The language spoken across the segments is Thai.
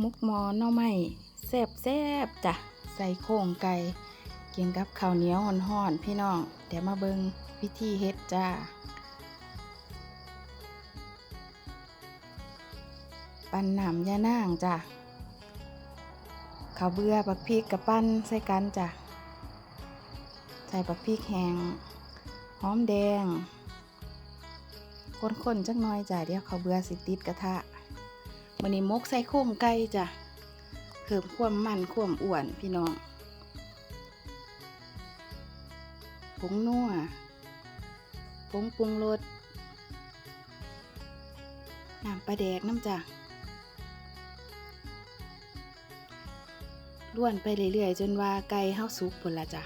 มุกหมอน่อไม้แซ่บแซ่บจ้ะใส่โครงไก่กินกับข้าวเหนียวห่อนๆพี่น้องเดี๋ยวมาเบิงวิธีเฮ็ดจ้าปั้นหน้ำยานางจ้ะข้าวเบื่อบักพริกกับปั้นใส่กันจ้ะใส่บักพริกแห้งหอมแดง คนๆจักน่อยจ้ะเดี๋ยวข้าวเบื่อสิติดกระทะ มื้อนี้มกใส่โครงไก่จ้ะเพิ่มความมันความอ้วนพี่น้องผงนัวผงปรุงรสน้ำปลาแดกน้ำจ้ะล้วนไปเรื่อยๆ จนว่าไก่เฮาสุกพุ่นละจ้ะ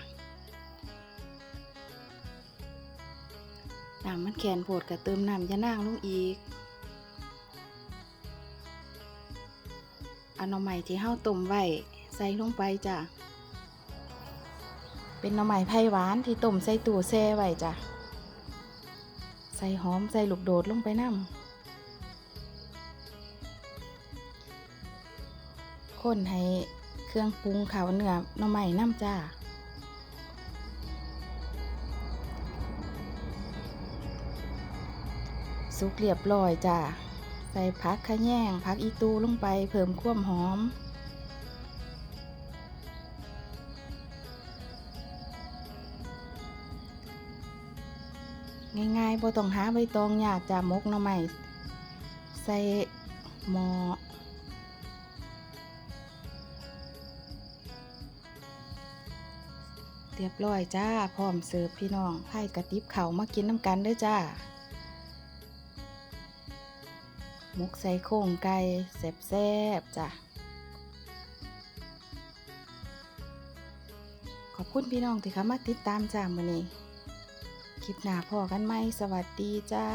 น้ำมันแข็งโพดก็เติมน้ำยานางลงอีก อน่อไม้ที่เฮาต้มไว้ใส่ลงไปจ้ะ เป็นหน่อไม้ไผ่หวานที่ต้มใส่ตู้แช่ไว้จ้ะ ใส่หอมใส่ลูกโดดลงไปน้ำคนให้เครื่องปรุงเขาวเนื้อหน่อไม้น้ำจ้าสุกเรียบร้อยจ้า ส่ผักขะแยงผักอีตูลงไปเพิ่มความหอม ง่ายๆบ่ต้องหาใบตองอยากจ้ามกหน่อไม้ใส่หม้อเรียบร้อยจ้า พร้อมเสิร์ฟพี่น้องไผ่กระติบเขามากินน้ำกันด้อจ้า มกใส่โครงไก่แซ่บๆจ้ะ ขอบคุณพี่น้องที่เข้ามาติดตามจ้ามื้อนี้ คลิปหน้าพอกันไหม สวัสดีจ้า